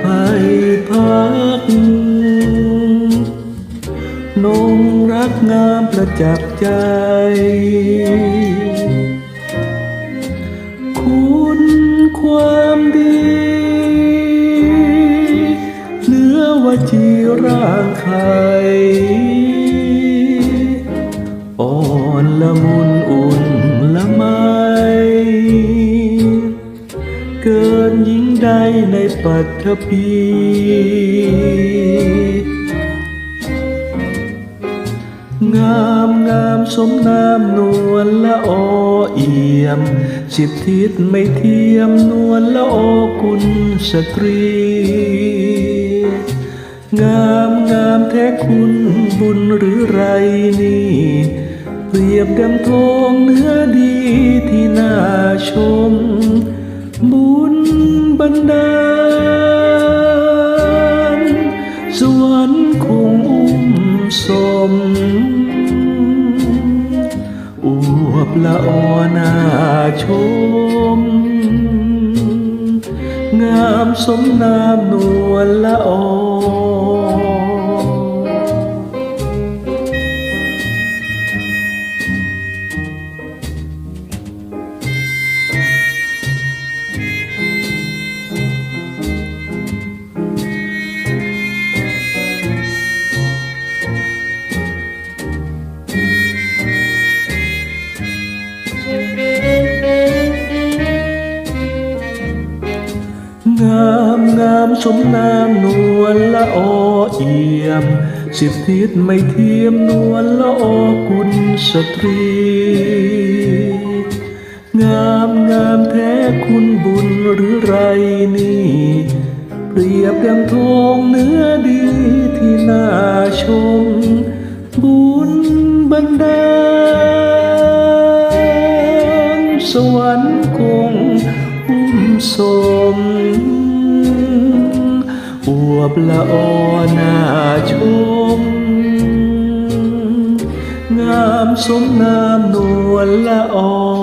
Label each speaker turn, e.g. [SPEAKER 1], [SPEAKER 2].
[SPEAKER 1] ไปพักนงรักงามประจับใจ คุณความดีเนื้อวจีร่างไข่อ่อนละมุนอุ่น ใดในปัทภีงามงามสมนามนวลละออเอี่ยม สิบทิศไม่เทียมนวลละอกุลสตรี งามงามแท้คุณบุญหรือไรนี่ เปรียบดังทองเนื้อดีที่น่าชม บุญบันดาล สวรรค์คงอุ้มสมอวบละออนาชม งามสมนามนวลละออ งามสมนามนวลละอเอี่ยม สิบทิศไม่เทียมนวลละอกุลสตรี งามงามแท้คุณบุญหรือไรนี่ เปรียบดังทองเนื้อดีที่น่าชม บุญบันดาลสวรรค์คงอุ้มสม บละออน่าชม งามสมนามนวลละออ